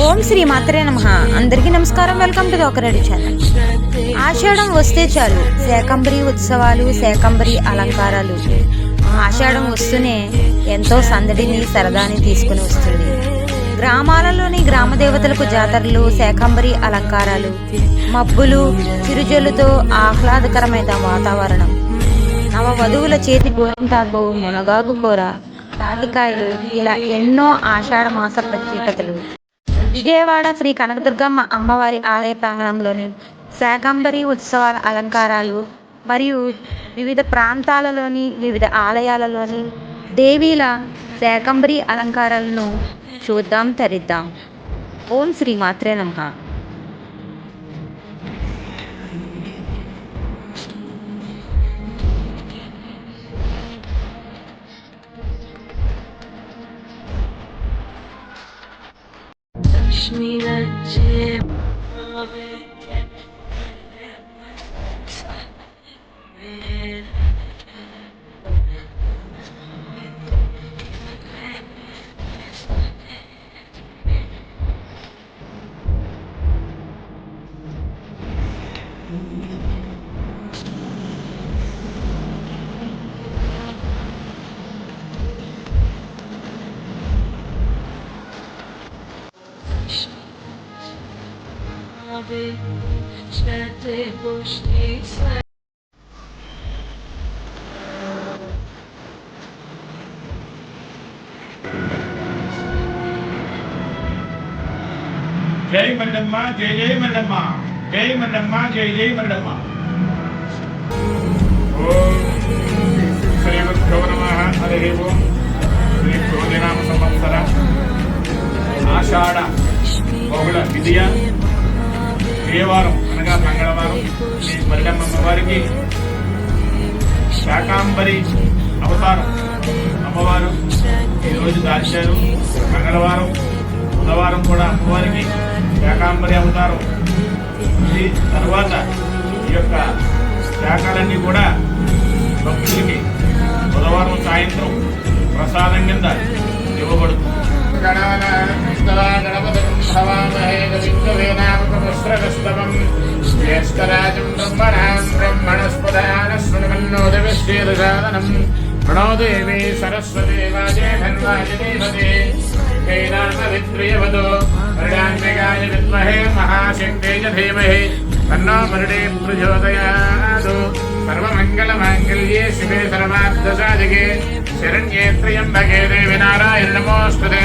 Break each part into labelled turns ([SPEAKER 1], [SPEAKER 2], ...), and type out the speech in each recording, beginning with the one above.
[SPEAKER 1] ఓం శ్రీ మాత్రే నమ. అందరికీ నమస్కారం. వెల్కమ్ టు ఒకరెడ్డి ఛానల్ ఆషాఢం వస్తే చాలు. శాకంబరి ఉత్సవాలు శాకంబరి అలంకారాలు. ఆషాఢం వస్తూనే ఎంతో సందడిని సరదాని తీసుకుని వస్తుంది. గ్రామాలలోని గ్రామ దేవతలకు జాతరలు శాకంబరి అలంకారాలు మబ్బులు చిరుజల్లుతో ఆహ్లాదకరమైన వాతావరణం. నవ వధువుల చేతి గోరింతాకు మునగాకు కూర తాటికాయలు ఇలా ఎన్నో ఆషాఢ మాస ప్రత్యేకతలు. విజయవాడ శ్రీ కనకదుర్గమ్మ అమ్మవారి ఆలయ ప్రాంగణంలోని శాకంబరి ఉత్సవాల అలంకారాలు మరియు వివిధ ప్రాంతాలలోని వివిధ ఆలయాలలోని దేవీల శాకంబరి అలంకారాలను చూద్దాం తరిద్దాం ఓం శ్రీ మాత్రే నమః.
[SPEAKER 2] me that you
[SPEAKER 3] it. Sławy, święty Bożnik swe. ജയ് മല്ലമ്മ ജയ് ജയ് മല്ലമ്മ ജയ് മല്ലമ്മ ജയ് ജയ് മല്ലമ്മ ഓം ശ്രീ ഭോജനാമ സംവത്സര ആഷാഢ ബഹുള വിദ്യ దేవారం అనగా మంగళవారం శ్రీ మరిడమ్మ వారికి శాకాంబరి అవతారం అమ్మవారు ఈరోజు దాల్చారు. మంగళవారం బుధవారం కూడా అమ్మవారికి శాకాంబరి అవతారం. ఇది తర్వాత ఈ యొక్క శాఖలన్నీ కూడా భక్తులకి బుధవారం సాయంత్రం ప్రసాదం కింద ఇవ్వబడుతుంది. भवामहे गदिग्गवेनामृतमस्रगस्तमम् श्रेष्ठराजम् ब्रह्मणाम् ब्रह्मणस्पदानश्रुणमन्नोदविश्वेदसाधनम् प्रणो देवी सरस्वदेवाजे धन्वाजदेवते कैलामभिप्रियवदो हृणान्विकाय विद्महे महाशक्ते च धीमहि तन्नो मरुडे प्रचोदयादो सर्वमङ्गलमाङ्गल्ये शिवे सर्वार्थसाधिके शरण्ये त्र्यम्बके देवि नारायण नमोऽस्तुते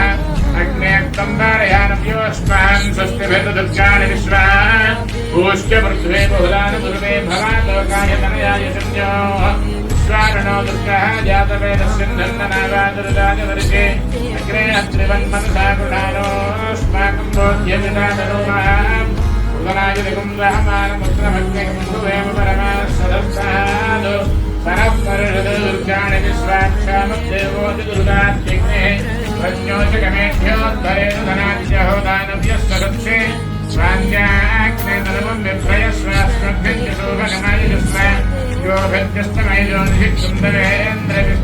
[SPEAKER 3] अग्नेक्तं धारयानव्योऽस्मान् स्वस्तिभिर्दुर्गाणि विश्वा भूश्च पृथ्वे बहुलानि दुर्वे भवालोकाय तनयाय संयोः विश्वारणो दुर्गः जातवेदस्यन्धन्ननागादुर्गाजवर्षे अग्रे अत्रिवन्मनसा गृहाणोऽस्माकं बोध्यमितादरूपः उदनायुधिकं रहमानमुद्रमग्निकं भुवेम परमासदस्सादु सरः विभ्रयस्वास्मभ्यञ्जशोभगमायुजस्व योभ्यस्तमैजोनिषिक् सुन्दरेन्द्रविस्मरणसञ्जरेम